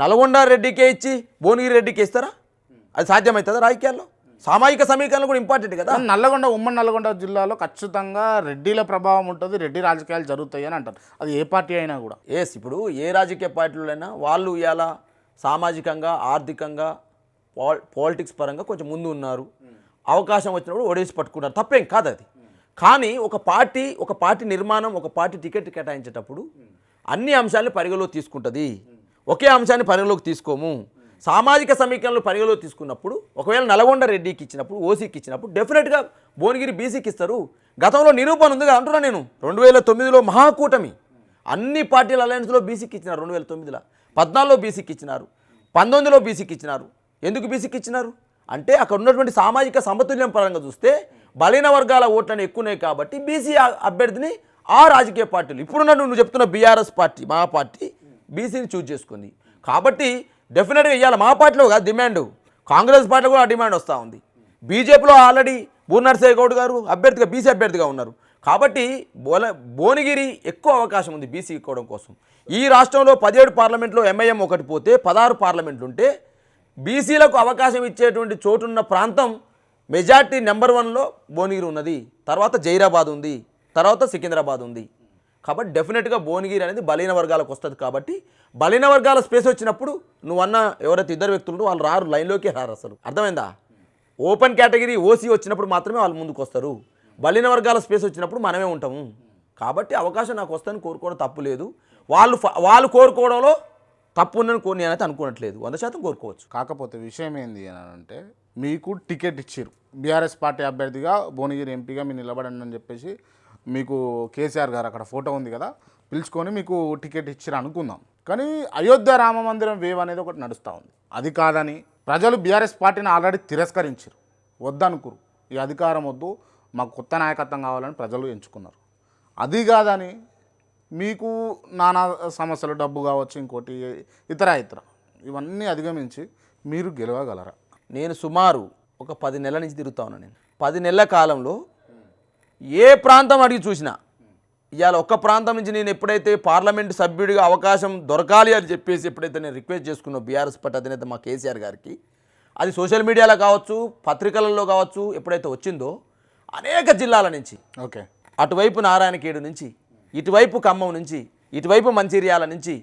నల్గొండ రెడ్డికే ఇచ్చి భువనగిరి రెడ్డికి ఇస్తారా? అది సాధ్యమవుతుందా రాజకీయాల్లో? సామాజిక సమీకరణలు కూడా ఇంపార్టెంట్ కదా? నల్లగొండ ఉమ్మడి నల్లగొండ జిల్లాలో ఖచ్చితంగా రెడ్డిల ప్రభావం ఉంటుంది రెడ్డి రాజకీయాలు జరుగుతాయి అని అంటారు. అది ఏ పార్టీ అయినా కూడా. ఎస్ ఇప్పుడు ఏ రాజకీయ పార్టీలైనా వాళ్ళు ఇవాళ సామాజికంగా ఆర్థికంగా పాల్ పాలిటిక్స్ పరంగా కొంచెం ముందు ఉన్నారు. అవకాశం వచ్చినప్పుడు ఓడేసి పట్టుకున్నారు. తప్పేం కాదు అది. కానీ ఒక పార్టీ ఒక పార్టీ నిర్మాణం ఒక పార్టీ టికెట్ కేటాయించేటప్పుడు అన్ని అంశాలను పరిగణలో తీసుకుంటుంది. ఒకే అంశాన్ని పరిగణలోకి తీసుకోము. సామాజిక సమీకరణలు పరిగణలోకి తీసుకున్నప్పుడు ఒకవేళ నల్గొండ రెడ్డికి ఇచ్చినప్పుడు ఓసీకి ఇచ్చినప్పుడు డెఫినెట్గా భువనగిరి బీసీకి ఇస్తారు. గతంలో నిరూపణ ఉంది అంటున్నా నేను. రెండు వేల తొమ్మిదిలో మహాకూటమి. అన్ని పార్టీల అలయన్స్లో బీసీకి ఇచ్చినారు రెండు వేల తొమ్మిదిలో. పద్నాలుగులో బీసీకి ఇచ్చినారు. పంతొమ్మిదిలో బీసీకి ఇచ్చినారు. ఎందుకు బీసీకి ఇచ్చినారు? అంటే అక్కడ ఉన్నటువంటి సామాజిక సమతుల్యం పరంగా చూస్తే బలైన వర్గాల ఓట్లను ఎక్కువనే కాబట్టి బీసీ అభ్యర్థిని ఆ రాజకీయ పార్టీలు. ఇప్పుడున్న నువ్వు చెప్తున్న బీఆర్ఎస్ పార్టీ మా పార్టీ బీసీని చూజ్ చేసుకుంది. కాబట్టి డెఫినెట్గా ఇవాళ మా పార్టీలో కాదు డిమాండ్ కాంగ్రెస్ పార్టీలో కూడా డిమాండ్ వస్తూ ఉంది. బీజేపీలో ఆల్రెడీ బూర్నర్సే గౌడ్ గారు అభ్యర్థిగా బీసీ అభ్యర్థిగా ఉన్నారు. కాబట్టి బోల భువనగిరి ఎక్కువ అవకాశం ఉంది బీసీ ఇక్కోవడం కోసం. ఈ రాష్ట్రంలో పదిహేడు పార్లమెంట్లో ఎంఐఎం ఒకటి పోతే పదహారు పార్లమెంట్లు ఉంటే బీసీలకు అవకాశం ఇచ్చేటువంటి చోటున్న ప్రాంతం మెజార్టీ నెంబర్ వన్లో భువనగిరి ఉన్నది. తర్వాత జైరాబాద్ ఉంది. తర్వాత సికింద్రాబాద్ ఉంది. కాబట్టి డెఫినెట్గా భువనగిరి అనేది బలైన వర్గాలకు వస్తుంది కాబట్టి బలైన వర్గాల స్పేస్ వచ్చినప్పుడు నువ్వు అన్న ఎవరైతే ఇద్దరు వ్యక్తులు వాళ్ళు రారు లైన్లోకి రారు అసలు. అర్థమైందా? ఓపెన్ కేటగిరీ ఓసీ వచ్చినప్పుడు మాత్రమే వాళ్ళు ముందుకు వస్తారు. బలిన వర్గాల స్పేస్ వచ్చినప్పుడు మనమే ఉంటాము. కాబట్టి అవకాశం నాకు వస్తుందని కోరుకోవడం తప్పు లేదు. వాళ్ళు వాళ్ళు కోరుకోవడంలో తప్పు ఉందని కోరి నేనైతే అనుకోనట్లేదు. వంద శాతం కోరుకోవచ్చు. కాకపోతే విషయం ఏంది అని అంటే మీకు టికెట్ ఇచ్చారు బీఆర్ఎస్ పార్టీ అభ్యర్థిగా భువనగిరి ఎంపీగా మీరు నిలబడండి అని చెప్పేసి మీకు కేసీఆర్ గారు అక్కడ ఫోటో ఉంది కదా పిలుచుకొని మీకు టికెట్ ఇచ్చారు అనుకుందాం. కానీ అయోధ్య రామ మందిరం వేవ్ అనేది ఒకటి నడుస్తూ ఉంది. అది కాదని ప్రజలు బీఆర్ఎస్ పార్టీని ఆల్రెడీ తిరస్కరించారు వద్దనుకురు ఈ అధికారం వద్దు మాకు కొత్త నాయకత్వం కావాలని ప్రజలు ఎంచుకున్నారు. అది కాదని మీకు నానా సమస్యలు డబ్బు కావచ్చు ఇంకోటి ఇతర ఇతర ఇవన్నీ అధిగమించి మీరు గెలవగలరా? నేను సుమారు ఒక పది నెలల నుంచి తిరుగుతా ఉన్నాను నేను. పది నెలల కాలంలో ఏ ప్రాంతం అడిగి చూసినా ఇవాళ ఒక్క ప్రాంతం నుంచి నేను ఎప్పుడైతే పార్లమెంట్ సభ్యుడిగా అవకాశం దొరకాలి అని చెప్పేసి ఎప్పుడైతే నేను రిక్వెస్ట్ చేసుకున్నా బీఆర్ఎస్ పార్టీ అధినేత మా కేసీఆర్ గారికి అది సోషల్ మీడియాలో కావచ్చు పత్రికలలో కావచ్చు ఎప్పుడైతే వచ్చిందో అనేక జిల్లాల నుంచి ఓకే. అటువైపు నారాయణఖేడు నుంచి ఇటువైపు ఖమ్మం నుంచి ఇటువైపు మంచిర్యాల నుంచి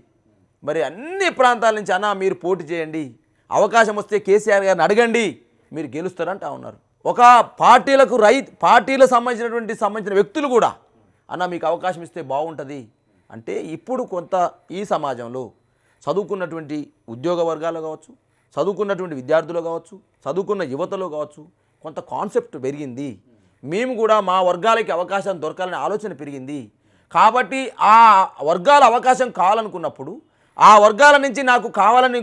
మరి అన్ని ప్రాంతాల నుంచి అన్న మీరు పోటీ చేయండి అవకాశం వస్తే కేసీఆర్ గారిని అడగండి మీరు గెలుస్తారంటా ఉన్నారు. ఒక పార్టీలకు రై పార్టీలకు సంబంధించినటువంటి సంబంధించిన వ్యక్తులు కూడా అన్న మీకు అవకాశం ఇస్తే బాగుంటుంది. అంటే ఇప్పుడు కొంత ఈ సమాజంలో చదువుకున్నటువంటి ఉద్యోగ వర్గాలు కావచ్చు చదువుకున్నటువంటి విద్యార్థులు కావచ్చు చదువుకున్న యువతలో కావచ్చు కొంత కాన్సెప్ట్ పెరిగింది. మేము కూడా మా వర్గాలకి అవకాశం దొరకాలనే ఆలోచన పెరిగింది. కాబట్టి ఆ వర్గాల అవకాశం కావాలనుకున్నప్పుడు ఆ వర్గాల నుంచి నాకు కావాలని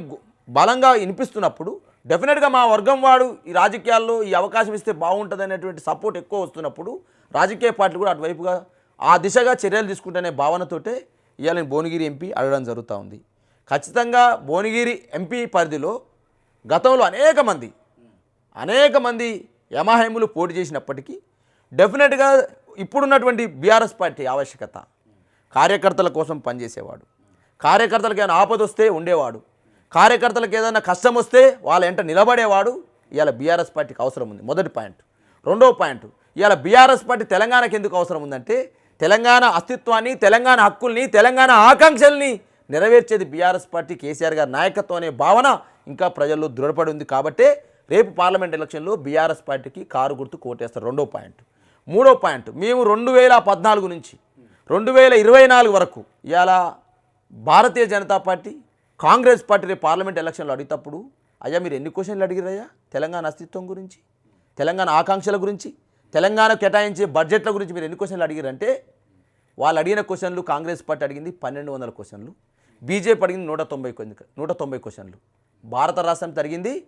బలంగా వినిపిస్తున్నప్పుడు డెఫినెట్గా మా వర్గం వాడు ఈ రాజకీయాల్లో ఈ అవకాశం ఇస్తే బాగుంటుంది అనేటువంటి సపోర్ట్ ఎక్కువ వస్తున్నప్పుడు రాజకీయ పార్టీలు కూడా అటువైపుగా ఆ దిశగా చర్యలు తీసుకుంటేనే భావనతోటే ఇవాళ భువనగిరి ఎంపీ అడగడం జరుగుతూ ఉంది. ఖచ్చితంగా భువనగిరి ఎంపీ పరిధిలో గతంలో అనేక మంది అనేక మంది యమహేములు పోటీ చేసినప్పటికీ డెఫినెట్గా ఇప్పుడున్నటువంటి బీఆర్ఎస్ పార్టీ ఆవశ్యకత. కార్యకర్తల కోసం పనిచేసేవాడు. కార్యకర్తలకు ఏమైనా ఆపద వస్తే ఉండేవాడు. కార్యకర్తలకు ఏదైనా కష్టం వస్తే వాళ్ళ ఎంట నిలబడేవాడు ఇవాళ బీఆర్ఎస్ పార్టీకి అవసరం ఉంది. మొదటి పాయింట్. రెండో పాయింట్. ఇవాళ బీఆర్ఎస్ పార్టీ తెలంగాణకి ఎందుకు అవసరం ఉందంటే తెలంగాణ అస్తిత్వాన్ని తెలంగాణ హక్కుల్ని తెలంగాణ ఆకాంక్షల్ని నెరవేర్చేది బీఆర్ఎస్ పార్టీ కేసీఆర్ గారి నాయకత్వం అనే భావన ఇంకా ప్రజల్లో దృఢపడి ఉంది కాబట్టే రేపు పార్లమెంట్ ఎలక్షన్లో బీఆర్ఎస్ పార్టీకి కారు గుర్తు కోటేస్తారు. రెండో పాయింట్. మూడో పాయింట్. మేము రెండు వేల పద్నాలుగు నుంచి రెండు వేల ఇరవై నాలుగు వరకు ఇవాళ Bharatiya Janata party Congress party రేపు పార్లమెంట్ ఎలక్షన్లో అడిగేటప్పుడు అయ్యా మీరు ఎన్ని క్వశ్చన్లు అడిగిరయ్యా తెలంగాణ అస్తిత్వం గురించి తెలంగాణ ఆకాంక్షల గురించి తెలంగాణ కేటాయించే బడ్జెట్ల గురించి మీరు ఎన్ని క్వశ్చన్లు అడిగారంటే వాళ్ళు అడిగిన క్వశ్చన్లు కాంగ్రెస్ పార్టీ అడిగింది పన్నెండు వందల క్వశ్చన్లు బీజేపీ అడిగింది నూట తొంభై నూట తొంభై క్వశ్చన్లు భారత రాష్ట్రం జరిగింది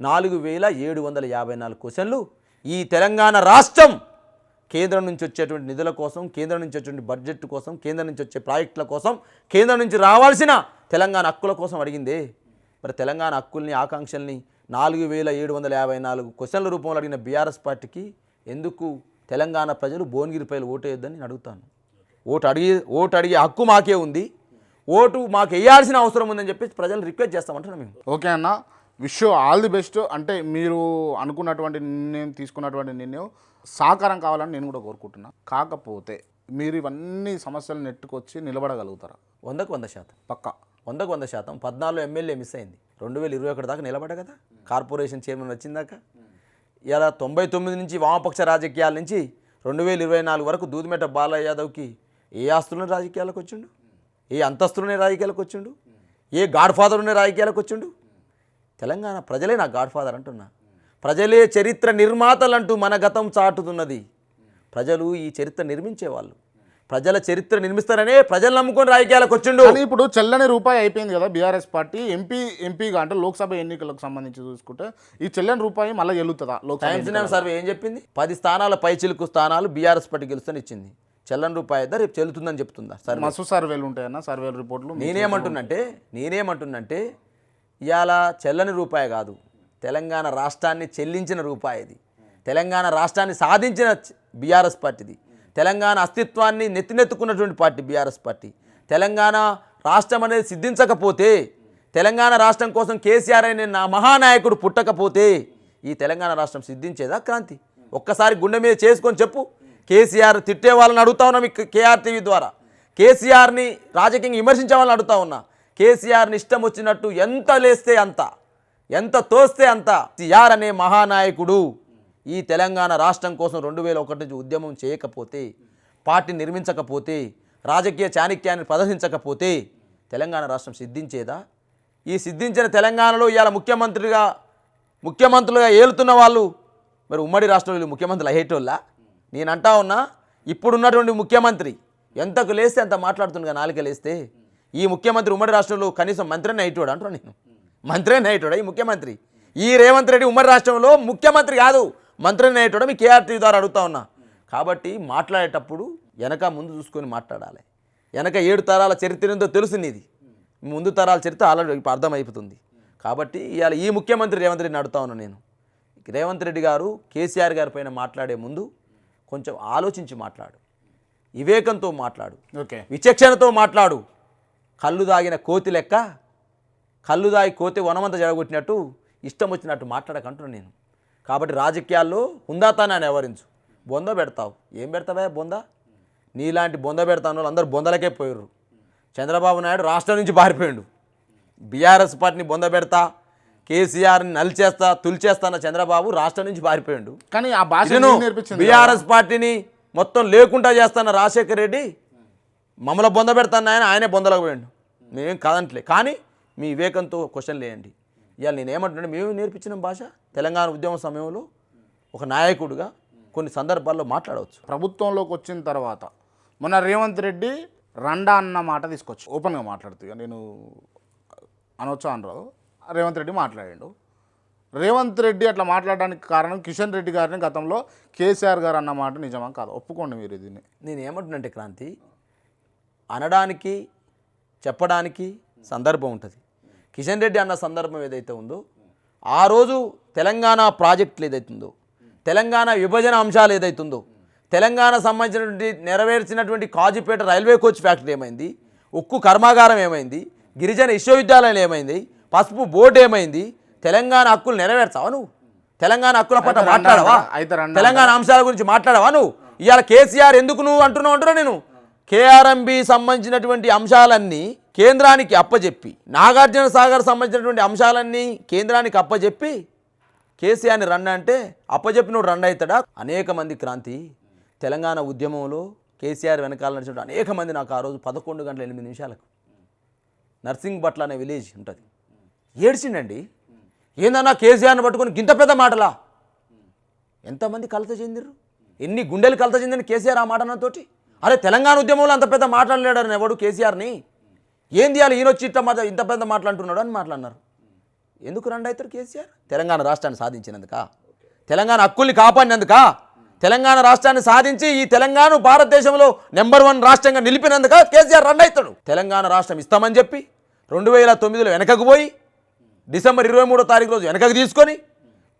నాలుగు వేల ఏడు వందల యాభై నాలుగు క్వశ్చన్లు. ఈ తెలంగాణ రాష్ట్రం కేంద్రం నుంచి వచ్చేటువంటి నిధుల కోసం కేంద్రం నుంచి వచ్చేటువంటి బడ్జెట్ కోసం కేంద్రం నుంచి వచ్చే ప్రాజెక్టుల కోసం కేంద్రం నుంచి రావాల్సిన తెలంగాణ హక్కుల కోసం అడిగిందే. మరి తెలంగాణ హక్కుల్ని ఆకాంక్షల్ని నాలుగు వేల ఏడు వందల యాభై నాలుగు క్వశ్చన్ల రూపంలో అడిగిన బీఆర్ఎస్ పార్టీకి ఎందుకు తెలంగాణ ప్రజలు భువనగిరిపైలు ఓటేయొద్దని నేను అడుగుతాను. ఓటు అడిగి ఓటు అడిగే హక్కు మాకే ఉంది. ఓటు మాకు వేయాల్సిన అవసరం ఉందని చెప్పేసి ప్రజలు రిక్వెస్ట్ చేస్తామంటున్నాం మేము. ఓకే అన్న. Wish all the best. అంటే మీరు అనుకున్నటువంటి నిర్ణయం తీసుకున్నటువంటి నిర్ణయం సాకారం కావాలని నేను కూడా కోరుకుంటున్నా. కాకపోతే మీరు ఇవన్నీ సమస్యలు నెట్టుకొచ్చి నిలబడగలుగుతారా? వందకు వంద శాతం. పక్కా. వందకు వంద శాతం పద్నాలుగు ఎమ్మెల్యే మిస్ అయింది. రెండు వేల ఇరవై ఒకటి దాకా నిలబడ కదా? కార్పొరేషన్ చైర్మన్ వచ్చిందాక? ఇలా తొంభై తొమ్మిది నుంచి వామపక్ష రాజకీయాల నుంచి రెండు వేల ఇరవై నాలుగు వరకు దూదిమెట బాలయ్య యాదవ్కి ఏ ఆస్తులున్న రాజకీయాలకు వచ్చిండు? ఏ అంతస్తులనే రాజకీయాలకు వచ్చిండు? ఏ గాడ్ ఫాదర్ ఉన్న రాజకీయాలకు వచ్చిండు? తెలంగాణ ప్రజలే నా గాడ్ ఫాదర్ అంటున్నా. ప్రజలే చరిత్ర నిర్మాతలంటూ మన గతం చాటుతున్నది. ప్రజలు ఈ చరిత్ర నిర్మించేవాళ్ళు. ప్రజల చరిత్ర నిర్మిస్తారనే ప్రజలు నమ్ముకొని రాజకీయాలకు వచ్చిండు. ఇప్పుడు చెల్లని రూపాయి అయిపోయింది కదా బీఆర్ఎస్ పార్టీ ఎంపీ ఎంపీగా అంటే లోక్సభ ఎన్నికలకు సంబంధించి చూసుకుంటే ఈ చెల్లని రూపాయి మళ్ళీ గెలుతుందా లోక్సభ సర్వే ఏం చెప్పింది? పది స్థానాల పై చిలుకు స్థానాలు బీఆర్ఎస్ పార్టీ గెలుస్తని ఇచ్చింది. చెల్లని రూపాయి అయితే రేపు చెల్లుతుందని చెప్తుందా సరే మస్తు సర్వేలు ఉంటాయన్న సర్వేలు రిపోర్ట్లు నేనేమంటున్నంటే నేనేమంటున్నంటే ఇవాళ చెల్లని రూపాయి కాదు తెలంగాణ రాష్ట్రాన్ని చెల్లించిన రూపాయి ఇది. తెలంగాణ రాష్ట్రాన్ని సాధించిన బీఆర్ఎస్ పార్టీది. తెలంగాణ అస్తిత్వాన్ని నెత్తినెత్తుకున్నటువంటి పార్టీ బీఆర్ఎస్ పార్టీ తెలంగాణ రాష్ట్రం అనేది సిద్ధించకపోతే తెలంగాణ రాష్ట్రం కోసం కేసీఆర్ అనే నా మహానాయకుడు పుట్టకపోతే ఈ తెలంగాణ రాష్ట్రం సిద్ధించేదా క్రాంతి ఒక్కసారి గుండె మీద చేసుకొని చెప్పు కేసీఆర్ తిట్టే వాళ్ళని అడుగుతా ఉన్నా మీకు కేఆర్ టీవీ ద్వారా కేసీఆర్ని రాజకీయంగా విమర్శించే వాళ్ళని అడుగుతా ఉన్నా కేసీఆర్ని ఇష్టం వచ్చినట్టు ఎంత లేస్తే అంత ఎంత తోస్తే అంత సిఆర్ అనే మహానాయకుడు ఈ తెలంగాణ రాష్ట్రం కోసం రెండు వేల ఒకటి నుంచి ఉద్యమం చేయకపోతే పార్టీ నిర్మించకపోతే రాజకీయ చాణక్యాన్ని ప్రదర్శించకపోతే తెలంగాణ రాష్ట్రం సిద్ధించేదా? ఈ సిద్ధించిన తెలంగాణలో ఇవాళ ముఖ్యమంత్రిగా ముఖ్యమంత్రులుగా ఏలుతున్న వాళ్ళు మరి ఉమ్మడి రాష్ట్రంలో ముఖ్యమంత్రులు అయ్యేటోళ్ళ? నేను అంటా ఉన్నా ఇప్పుడున్నటువంటి ముఖ్యమంత్రి ఎంతకు లేస్తే అంత మాట్లాడుతుండగా నాలుక లేస్తే ఈ ముఖ్యమంత్రి ఉమ్మడి రాష్ట్రంలో కనీసం మంత్రిని అయ్యేటోడు అంటున్నా నేను. మంత్రిని అయ్యేటోడా ఈ ముఖ్యమంత్రి? ఈ రేవంత్ రెడ్డి ఉమ్మడి రాష్ట్రంలో ముఖ్యమంత్రి కాదు. మంత్రిని అయ్యేటోడా మీ కేఆర్టీ ద్వారా అడుగుతా ఉన్నా. కాబట్టి మాట్లాడేటప్పుడు వెనక ముందు చూసుకొని మాట్లాడాలి. వెనక ఏడు తరాల చరిత్ర ఏందో తెలుసు నీది ముందు తరాల చరిత్ర ఆల్రెడీ అర్థమైపోతుంది. కాబట్టి ఇవాళ ఈ ముఖ్యమంత్రి రేవంత్ రెడ్డిని అడుగుతా ఉన్నాను నేను. రేవంత్ రెడ్డి గారు కేసీఆర్ గారి పైన మాట్లాడే ముందు కొంచెం ఆలోచించి మాట్లాడు. వివేకంతో మాట్లాడు. ఓకే. విచక్షణతో మాట్లాడు. కళ్ళు దాగిన కోతి లెక్క కళ్ళు దాగి కోతి వనమంతా జడగొట్టినట్టు ఇష్టం వచ్చినట్టు మాట్లాడకంటున్నాను నేను. కాబట్టి రాజకీయాల్లో హుందాతానాన్ని ఎవరించు? బొంద పెడతావు. ఏం పెడతావా బొంద? నీలాంటి బొంద పెడతాను వాళ్ళు అందరూ బొందలకే పోయారు చంద్రబాబు నాయుడు రాష్ట్రం నుంచి పారిపోయాడు. బీఆర్ఎస్ పార్టీని బొంద పెడతా కేసీఆర్ని నలిచేస్తా తులిచేస్తా అన్న చంద్రబాబు రాష్ట్రం నుంచి పారిపోయాడు. కానీ ఆ భాష. బీఆర్ఎస్ పార్టీని మొత్తం లేకుండా చేస్తున్న రాజశేఖర్ రెడ్డి మమ్మల్ని బొంద పెడతాను ఆయన ఆయనే బొందలకు పోయిండు. మేమేం కాదంటలే. కానీ మీ వివేకంతో క్వశ్చన్ లేయండి ఇవాళ నేను ఏమంటున్నాను మేము నేర్పించిన భాష. తెలంగాణ ఉద్యమ సమయంలో ఒక నాయకుడిగా కొన్ని సందర్భాల్లో మాట్లాడవచ్చు. ప్రభుత్వంలోకి వచ్చిన తర్వాత మొన్న రేవంత్ రెడ్డి రండా అన్న మాట తీసుకొచ్చి ఓపెన్గా మాట్లాడుతూ నేను అనొచ్చా అనరాదు రేవంత్ రెడ్డి మాట్లాడాడు. రేవంత్ రెడ్డి అట్లా మాట్లాడడానికి కారణం కిషన్ రెడ్డి గారిని గతంలో కేసీఆర్ గారు అన్న మాట నిజమా కాదు? ఒప్పుకోండి మీరు దీన్ని. నేను ఏమంటున్నంటే క్రాంతి అనడానికి చెప్పడానికి సందర్భం ఉంటుంది. కిషన్ రెడ్డి అన్న సందర్భం ఏదైతే ఉందో ఆ రోజు తెలంగాణ ప్రాజెక్టులు ఏదైతే ఉందో తెలంగాణ విభజన అంశాలు ఏదైతే ఉందో తెలంగాణ సంబంధించినటువంటి నెరవేర్చినటువంటి కాజీపేట రైల్వే కోచ్ ఫ్యాక్టరీ ఏమైంది ఉక్కు కర్మాగారం ఏమైంది గిరిజన విశ్వవిద్యాలయం ఏమైంది పసుపు బోర్డు ఏమైంది తెలంగాణ హక్కులు నెరవేర్చావా నువ్వు? తెలంగాణ హక్కుల పట్ల మాట్లాడవా? తెలంగాణ అంశాల గురించి మాట్లాడవా నువ్వు? ఇవాళ కేసీఆర్ ఎందుకు నువ్వు అంటున్నావు అంటున్నా నేను? కేఆర్ఎంబి సంబంధించినటువంటి అంశాలన్నీ కేంద్రానికి అప్పజెప్పి నాగార్జున సాగర్ సంబంధించినటువంటి అంశాలన్నీ కేంద్రానికి అప్పజెప్పి కేసీఆర్ని రన్ అంటే అప్పజెప్పినోడు రన్ అవుతాడా? అనేక మంది క్రాంతి తెలంగాణ ఉద్యమంలో కేసీఆర్ వెనకాల నడిచిన అనేక మంది నాకు ఆ రోజు పదకొండు గంటల ఎనిమిది నిమిషాలకు. నర్సింగ్ బట్ల అనే విలేజ్ ఉంటుంది. ఏడ్చిండండి. ఏందన్నా కేసీఆర్ని పట్టుకొని గింత పెద్ద మాటలా? ఎంతమంది కలత చెందిరు ఎన్ని గుండెలు కలత చెందిన కేసీఆర్ ఆ మాటనతోటి అరే తెలంగాణ ఉద్యమంలో అంత పెద్ద మాట్లాడలేడని ఎవడు కేసీఆర్ని? ఏం తీయాలి ఈయన వచ్చి ఇట్ట మాట ఇంత పెద్ద మాట్లాడుతున్నాడు అని మాట్లాడినారు. ఎందుకు రండి అవుతారు కేసీఆర్? తెలంగాణ రాష్ట్రాన్ని సాధించినందుక? తెలంగాణ హక్కుల్ని కాపాడినందుక? తెలంగాణ రాష్ట్రాన్ని సాధించి ఈ తెలంగాణ భారతదేశంలో నెంబర్ వన్ రాష్ట్రంగా నిలిపినందుక కేసీఆర్ రన్ అవుతాడు? తెలంగాణ రాష్ట్రం ఇస్తామని చెప్పి రెండు వేల తొమ్మిదిలో వెనకకు పోయి డిసెంబర్ ఇరవై మూడో తారీఖు రోజు వెనకకు తీసుకొని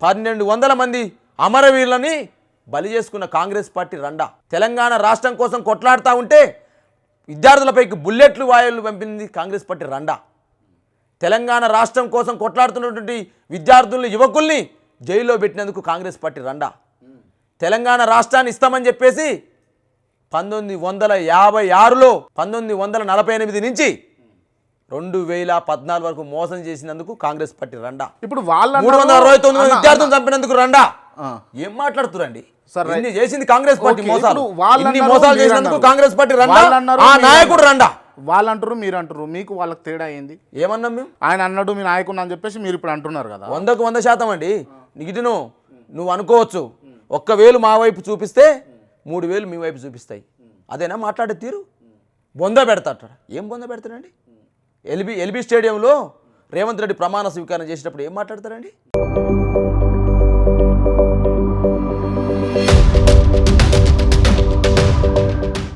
పన్నెండు వందల మంది అమరవీరులని బలి చేసుకున్న కాంగ్రెస్ పార్టీ రండా. తెలంగాణ రాష్ట్రం కోసం కొట్లాడుతూ ఉంటే విద్యార్థులపైకి బుల్లెట్లు వాయువులు పంపింది కాంగ్రెస్ పార్టీ రండా. తెలంగాణ రాష్ట్రం కోసం కొట్లాడుతున్నటువంటి విద్యార్థుల్ని యువకుల్ని జైల్లో పెట్టినందుకు కాంగ్రెస్ పార్టీ రండా. తెలంగాణ రాష్ట్రాన్ని ఇస్తామని చెప్పేసి పంతొమ్మిది వందల యాభై ఆరులో పంతొమ్మిది వందల నలభై ఎనిమిది నుంచి రెండు వేల పద్నాలుగు వరకు మోసం చేసినందుకు కాంగ్రెస్ పార్టీ రండా. ఇప్పుడు వాళ్ళ మూడు వందల అరవై తొమ్మిది మంది విద్యార్థులను చంపినందుకు రండా. ఏం మాట్లాడుతురండి సరే. ఇన్ని చేసింది కాంగ్రెస్ పార్టీ మోసాలు? ఇప్పుడు వాళ్ళు ఇన్ని అన్నారు, మోసాలు చేసినందుకు. కాంగ్రెస్ పార్టీ రండా? ఆ నాయకుడు. రండా? వాళ్ళు అంటారు మీరు అంటారు మీకు వాళ్ళకి తేడా ఏంది? ఏమన్నాం మేము? ఆయన అన్నాడు మీ నాయకుడు అని చెప్పేసి మీరు ఇప్పుడు అంటున్నారు కదా. వందకు వంద శాతం అండి. ఇటును నువ్వు అనుకోవచ్చు. ఒక్క వేలు మా వైపు చూపిస్తే మూడు వేలు మీ వైపు చూపిస్తాయి. అదేనా మాట్లాడే తీరు? బొంద పెడతాట ఏం బొంద పెడతాడండి? ఎల్బీ ఎల్బీ స్టేడియంలో రేవంత్ రెడ్డి ప్రమాణ స్వీకారం చేసేటప్పుడు ఏం మాట్లాడతారండి